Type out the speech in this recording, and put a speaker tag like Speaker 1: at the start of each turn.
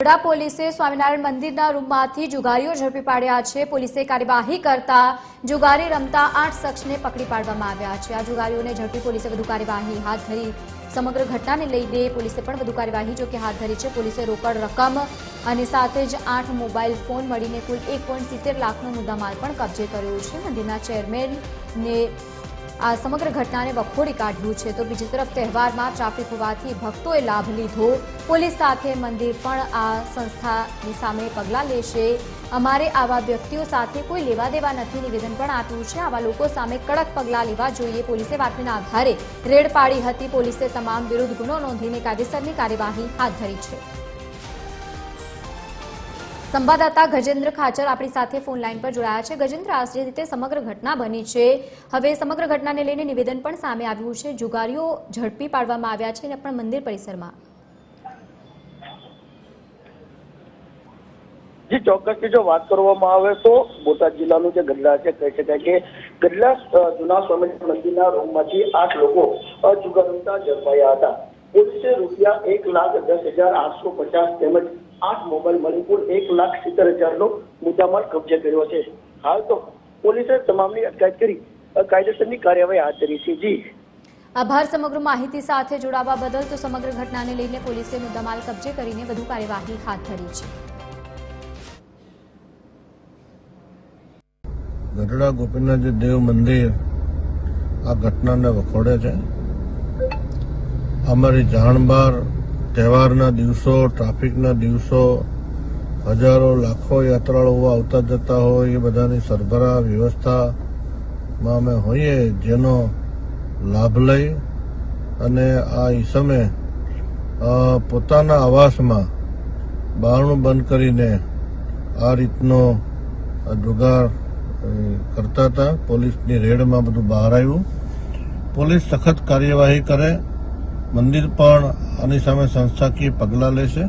Speaker 1: વડા પોલીસે સ્વામિનારાયણ મંદિરના રૂમમાંથી જુગારીઓ ઝડપી પાડ્યા છે. પોલીસે કાર્યવાહી કરતા જુગારી રમતા આઠ શખ્સને પકડી પાડવામાં આવ્યા છે. આ જુગારીઓને ઝડપી પોલીસે વધુ કાર્યવાહી હાથ ધરી. સમગ્ર ઘટનાને લઈને પોલીસે પણ વધુ કાર્યવાહી જોકે હાથ ધરી છે. પોલીસે રોકડ રકમ અને સાથે જ આઠ મોબાઈલ ફોન મળીને કુલ એક લાખનો મુદ્દામાલ પણ કબજે કર્યો છે. મંદિરના ચેરમેનને આ સમગ્ર ઘટનાને વખોડી કાઢ્યું છે. તો બીજી તરફ તહેવારમાં ટ્રાફિક હોવાથી ભક્તોએ લાભ લીધો. પોલીસ સાથે મંદિર પણ આ સંસ્થાની સામે પગલાં લેશે. અમારે આવા વ્યક્તિઓ સાથે કોઈ લેવા દેવા નથી નિવેદન પણ આપ્યું છે. આવા લોકો સામે કડક પગલાં લેવા જોઈએ. પોલીસે બાતમીના આધારે રેડ પાડી હતી. પોલીસે તમામ વિરુદ્ધ ગુનો નોંધીને કાયદેસરની કાર્યવાહી હાથ ધરી છે. સંવાદદાતા ગજેન્દ્ર ખાચર આપણી સાથે ફોન લાઈન પર જોડાયા છે. ગજેન્દ્ર, આ જે રીતે સમગ્ર ઘટના બની છે, હવે સમગ્ર ઘટનાને લઈને નિવેદન પણ સામે આવ્યું છે. જુગારીઓ ઝડપી પાડવામાં આવ્યા છે અને પણ મંદિર પરિસરમાં
Speaker 2: જી ચોક્કસથી જો વાત કરવામાં આવે તો બોટાદ જિલ્લાનું જે ગઢડા છે કહી શકાય કે ગઢડા જુના સ્વામિનારાયણ મંદિરના રૂમમાંથી આઠ લોકો અ, જુગાર રમતા ઝડપાયા હતા. પોલીસે રૂપિયા એક લાખ દસ હજાર આઠસો પચાસ તેમજ આઠ મોબાઈલ મળી એક લાખ સિત્તેર હજારનો મુદ્દામાલ કબજે કર્યો છે. હાલ તો પોલીસે તમામની અટકાયત કરી કાયદેસરની કાર્યવાહી હાથ ધરી છે. જી.
Speaker 1: આભાર સમગ્ર માહિતી સાથે જોડાવા બદલ તો સમગ્ર ઘટનાને લઈને પોલીસે મુદ્દામાલ કબજે કરીને વધુ કાર્યવાહી હાથ ધરી છે.
Speaker 3: ગઢડા ગોપીનાથજી દેવ મંદિર આ ઘટનાને વખોડે છે. અમારી જાણ બાર તહેવારના દિવસો, ટ્રાફિકના દિવસો, હજારો લાખો યાત્રાળુઓ આવતા જતા હોય, એ બધાની સરભરા વ્યવસ્થામાં અમે હોઈએ, જેનો લાભ લઈ અને આ ઈસમે પોતાના આવાસમાં બારણું બંધ કરીને આ રીતનો જુગાર કરતા હતા. પોલીસની રેડમાં બધું બહાર આવ્યું. પોલીસ સખત કાર્યવાહી કરે. મંદિર પણ આની સામે સંસ્થાકીય પગલાં લેશે.